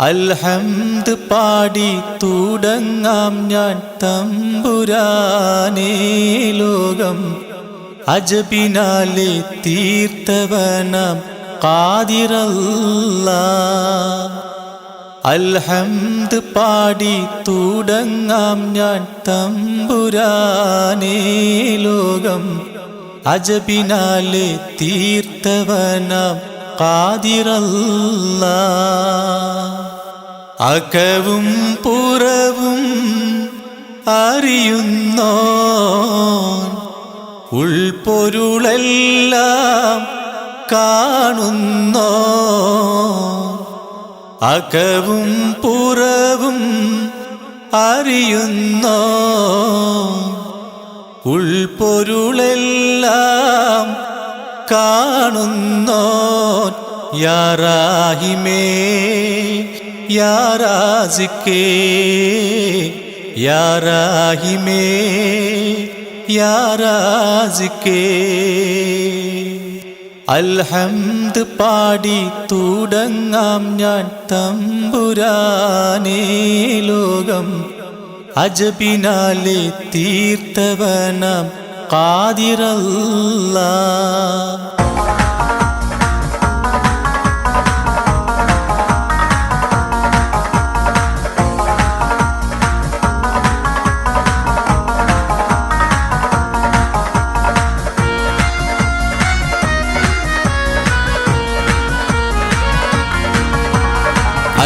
അൽഹംദ് പാടി തുടങ്ങാം ഞാൻ തമ്പുരാനേ ലോകം. അജബിനാലെ തീർത്തവനാം കാതിറല്ല അൽഹംദ് പാടി തുടങ്ങാം ഞാൻ തമ്പുരാനേ ലോകം. അജബിനാലെ തീർത്തവനാം കാതിറല്ല അകവും പുറവും അറിയുന്നോ ഉൾപ്പൊരുളെല്ലാം കാണുന്നോ അകവും പുറവും അറിയുന്നോ ഉൾപ്പൊരുളെല്ലാം കാണുന്നോ യാറാഹിമേ യാറാസിക്കേ യാറാഹിമേ യാറാസിക്കേ അൽഹംദ് പാടി തുടങ്ങാം ഞാൻ തമ്പുരാനേ ലോകം. അജബിനാലെ തീർത്തവനം കാതിറല്ല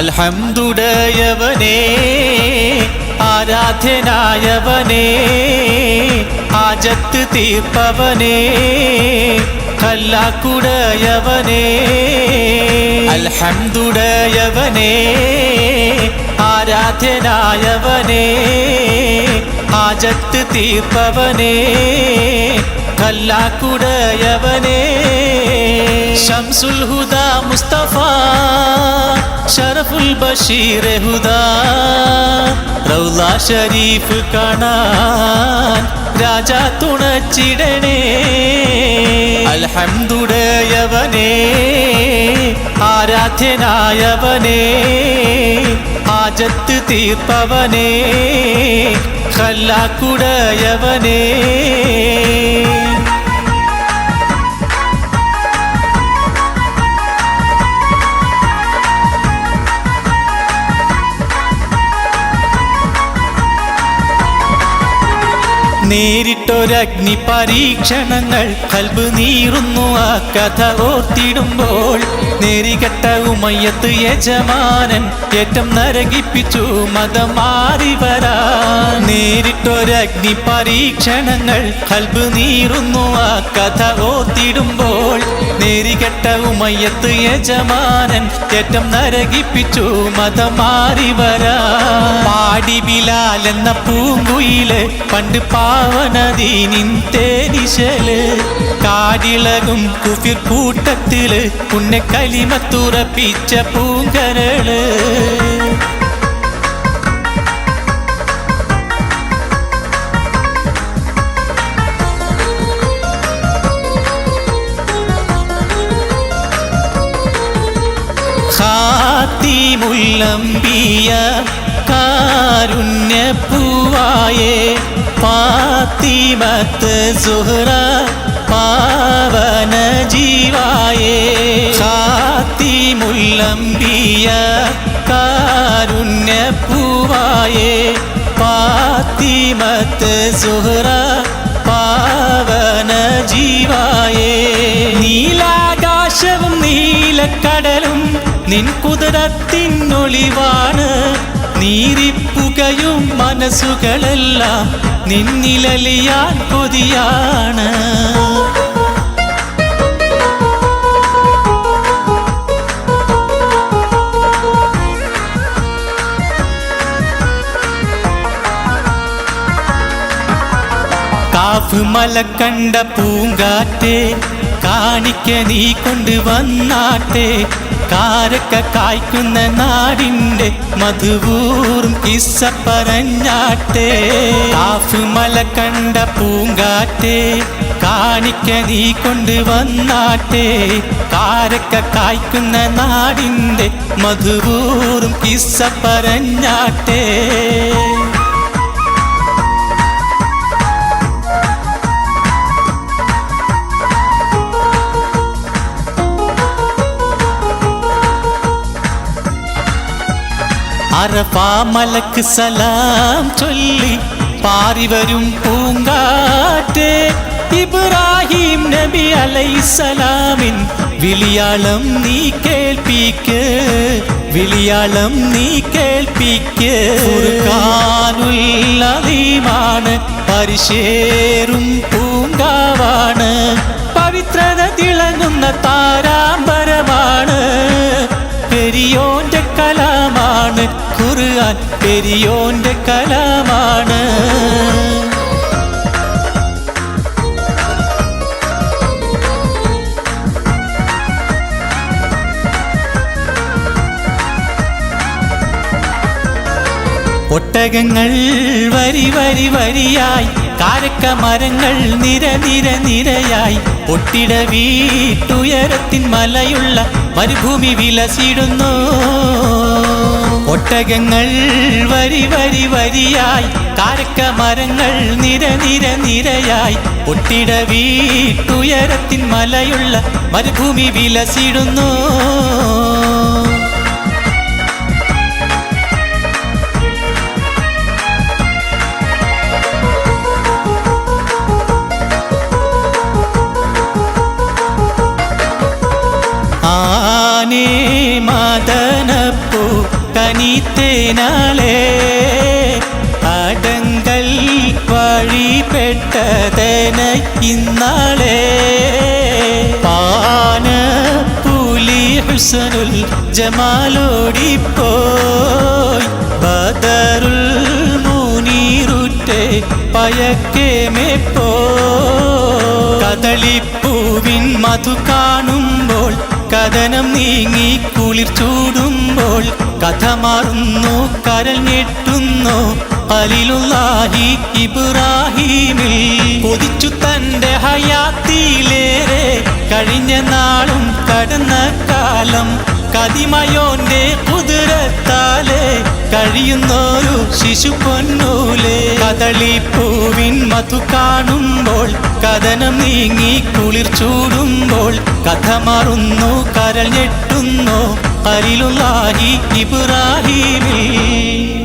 അൽഹംദുടയവനേ ആരാധ്യനായവനേ ആജത്ത് തീർപ്പവനേ കല്ലാക്കുടയവനേ. അൽഹംദുടയവനേ ആരാധ്യനായവനേ ആജത്ത് തീർപ്പവനേ. കല്ലാക്കുടയവനേ. ഷംസുൽ ഹുദ മുസ്തഫ ഷറഫുൽ ബഷീർ ഹുദ. റൗല ഷരീഫ് കാണാൻ രാജ തുണച്ചിടണേ. അൽഹംദുടയവനേ ആരാധ്യനായവനേ. ആജത്ത് തീർപ്പവനേ ഖല്ലാക്കുടയവനേ നേരിട്ടൊരഗ്നി പരീക്ഷണങ്ങൾ. കൽബ് നീറുന്നു ആ കഥ ഓർത്തിടുമ്പോൾ നേരികെട്ട ഉമയത്ത് യജമാനൻ ഏറ്റം നരകിപ്പിച്ചു മതം മാറി വരാ നേരിട്ടൊരഗ്നി പരീക്ഷണങ്ങൾ കൽബ് നീറുന്നു ആ കഥ ഓർത്തിടുമ്പോൾ നേരികെട്ട ഉമയത്ത് യജമാനൻ ഏറ്റം നരകിപ്പിച്ചു മതം മാറി വരാ പാടി ബിലാൽ എന്ന പൂങ്കുയിൽ പണ്ട് പാവനദീനിൻ തേനിശൽ കാടിളകും കുഫിർ കൂട്ടത്തിൽ പുണ്യ കലിമത്തുറപ്പിച്ച പൂങ്കരൾ ഖാത്തിമുല്ലംബിയ കാരുണ്യപ്പൂവായേ ഫാത്തിമത്ത് സുഹ്റ പാവന ജീവായേ. കാരുണ്യ കാരുണ്യപ്പൂവായേ. പാത്തിമത്ത് സുഹ്റ പാവന ജീവായേ. നീലാകാശവും നീലക്കടലും നിൻ കുതിരത്തിനൊളിവാണ്. നീരിപ്പുകയും മനസ്സുകളെല്ലാം നിന്നിലലിയാൻ കൊതിയാണ്. കാഫ് മല കണ്ട പൂങ്കാറ്റേ കാണിക്ക നീ കൊണ്ട് വന്നാട്ടെ. കാരക്ക കായ്ക്കുന്ന നാടിന്റെ മധുവൂറും കിസ്സ പറഞ്ഞാട്ടെ കാഫുമല കണ്ട പൂങ്കാറ്റേ കാണിക്ക നീ കൊണ്ടുവന്നാട്ടെ കാരക്ക കായ്ക്കുന്ന നാടിന്റെ മധുവൂറും കിസ്സ പറഞ്ഞാട്ടെ അറഫാ മലക്ക് സലാം ചൊല്ലി പാറി വരും പൂങ്കാറ്റേ. ഇബ്രാഹിം നബി അലൈസലാമിൻ വിളിയാളം നീ കേൾപ്പിക്ക് വിളിയാളം നീ കേൾപ്പിക്ക്. ഫുർഖാനുല്ലീമാണ് പരിശേറും പൂങ്കാവാണ്. ഖുർആൻ പെരിയോന്റെ കലാമാണ്. ഒട്ടകങ്ങൾ വരി വരി വരിയായി കാരക്ക മരങ്ങൾ നിര നിര നിരയായി ഒട്ടിട വീട്ടുയരത്തിൻ മലയുള്ള മരുഭൂമി വിലസിടുന്നു. ഒട്ടകങ്ങൾ വരി വരി വരിയായി കാരക്ക മരങ്ങൾ നിര നിര നിരയായി. ഒട്ടിട വീട്ടുയരത്തിൻ മലയുള്ള മരുഭൂമി വിലസിടുന്നു. ആനേ മദനപ്പൂ കനിത്തേനാളെ അടങ്കൽ വഴിപ്പെട്ടതന ഇന്നാളെ. പാന പുലി ഹുസനുൽ ജമാലോടിപ്പോയി ബദറുൽ മുനീറുറ്റെ പയക്കേമെപ്പോ കദളിപ്പൂവിൻ മധു കാണുമ്പോൾ കഥനം നീങ്ങി കുളിർ ചൂടുമ്പോൾ കഥ മാറുന്നു കരൽ ഞെട്ടുന്നു. അലിലുള്ളാഹി ഇബ്രാഹീമിൽ കൊതിച്ചു തന്റെ ഹയാത്തിയിലേറെ കഴിഞ്ഞ നാളും കടന്ന കാലം കതിമയോന്റെ കുതിരത്താലെ കഴിയുന്നൊരു ശിശു പൊന്നൂലെ കദളിപ്പൂവിൻ മധു കാണുമ്പോൾ കഥനം നീങ്ങി കുളിർ ചൂടുമ്പോൾ കഥ മാറുന്നു കരൾ ഞെട്ടുന്നു കരിലുള്ള ഇബ്രാഹീമിൽ.